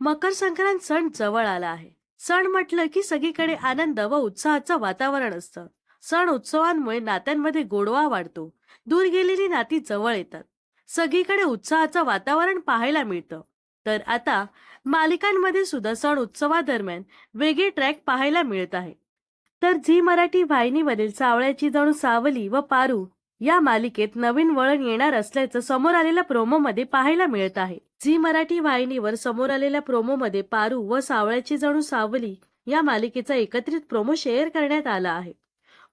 मकर संक्रांत सण जवळ आला आहे. सण म्हटलं की सगळीकडे आनंद व उत्साहाचं वातावरण असतं. सण उत्सवांमुळे नात्यांमध्ये गोडवा वाढतो. दूर गेलेली नाती जवळ येतात. सगळीकडे उत्साहाचं वातावरण पाहायला मिळतं. तर आता मालिकांमध्ये सुद्धा सण उत्सवादरम्यान वेगळे ट्रॅक पाहायला मिळत आहे. तर झी मराठी वाहिनीवरील सावळ्याची जणू सावली व पारू या मालिकेत नवीन वळण येणार असल्याचं समोर आलेल्या प्रोमोमध्ये पाहायला मिळत आहे. झी मराठी वाहिनीवर समोर आलेल्या प्रोमोमध्ये पारू व सावळ्याची जणू सावली या मालिकेचा एकत्रित प्रोमो शेअर करण्यात आला आहे.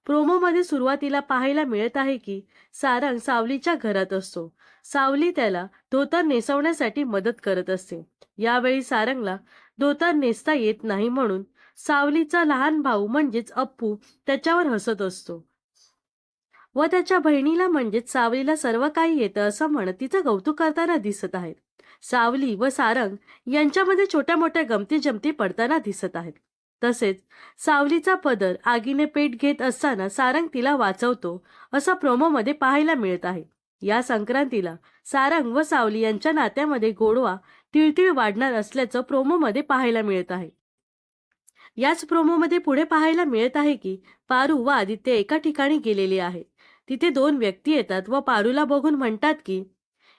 प्रोमोमध्ये सुरुवातीला पाहायला मिळत आहे की सारंग सावलीच्या घरात असतो. सावली त्याला धोतर नेसवण्यासाठी मदत करत असते. यावेळी सारंगला धोतर नेसता येत नाही म्हणून सावलीचा लहान भाऊ म्हणजेच अप्पू त्याच्यावर हसत असतो. व त्याच्या बहिणीला म्हणजेच सावलीला सर्व काही येतं असं म्हणत तिचं कौतुक करताना दिसत आहेत. सावली व सारंग यांच्यामध्ये छोट्या मोठ्या गमती जमती पडताना दिसत आहेत. तसेच सावलीचा पदर आगीने पेट घेत असताना सारंग तिला वाचवतो असं प्रोमोमध्ये पाहायला मिळत आहे. या संक्रांतीला सारंग व सावली यांच्या नात्यामध्ये गोडवा तिळतिळ वाढणार असल्याचं प्रोमोमध्ये पाहायला मिळत आहे. याच प्रोमोमध्ये पुढे पाहायला मिळत आहे की पारू व आदित्य एका ठिकाणी गेलेले आहे तिथे दोन व्यक्ती येतात व पारूला बघून म्हणतात की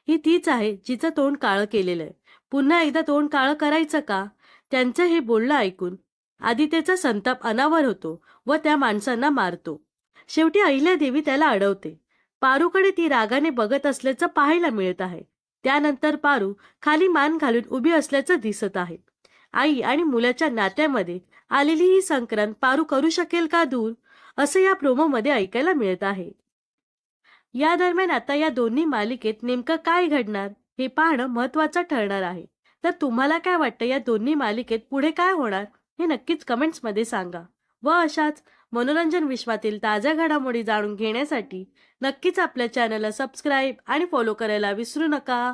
ही तीच आहे जिचं तोंड काळं केलेलं आहे. पुन्हा एकदा तोंड काळं करायचं का? त्यांचं हे बोलणं ऐकून आदित्यचा संताप अनावर होतो व त्या माणसांना मारतो. शेवटी अहिल्यादेवी त्याला अडवते. पारूकडे ती रागाने बघत असल्याचं पाहायला मिळत आहे. त्यानंतर पारू खाली मान घालून उभी असल्याचं दिसत आहे. आई आणि मुलाच्या नात्यामध्ये आलेली ही संक्रांत पारू करू शकेल का दूर? असं या प्रोमोमध्ये ऐकायला मिळत आहे. या दरम्यान आता या दोन्ही मालिकेत नेमकं काय घडणार हे पाहणं महत्वाचं ठरणार आहे. तर तुम्हाला काय वाटतं या दोन्ही मालिकेत पुढे काय होणार हे नक्कीच कमेंट्समध्ये सांगा. व अशाच मनोरंजन विश्वातील ताज्या घडामोडी जाणून घेण्यासाठी नक्कीच आपल्या चॅनलला सबस्क्राईब आणि फॉलो करायला विसरू नका.